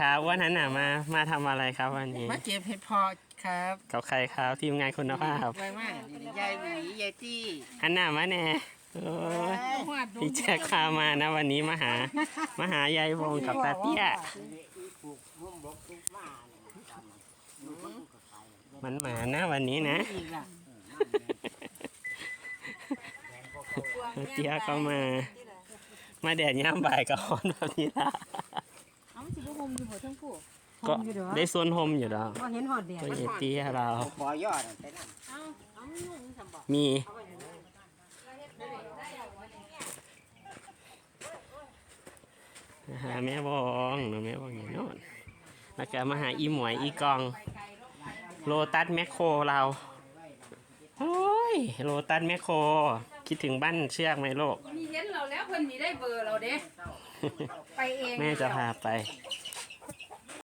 ครับวันนั้นน่ะมามาทำอะไรครับวันนี้มาเก็บเห็ดเพอครับกับใครครับทีมงานคุณภาพไวมากยายหวียายจี้หันหน้ามาแน่โอ้ยพี่แจ็คพามานะวันนี้มาหามาหายายวงกับตาเตี้ยมันหมานะวันนี้นะอีกล่ะตาเตี้ยก็มา มาแดดย่ามบ่ายกับฮอนแบบนี้ละเอา มันสิบ่ห่มอยู่บ่ทั้งผู้ก็ได้ส่วนโฮมอยู่แล้วบ่เห็นหอดแดดก็เยตี้เราบอยอดไปนั่นเอาเอามันนุ่งสำบ่มีหาแม่บองหนูแม่บองอย่างโน้นแล้วก็มาหาอีหมวยอีกอง โลตัสแมคโครเราโอ้ยโลตัสแมคโครคิดถึงบ้านเชือกไหมโลกมี เห็นเราแล้วเพิ่นมีได้เบอร์เราเด้ ไปเอง แม่จะพาไปเ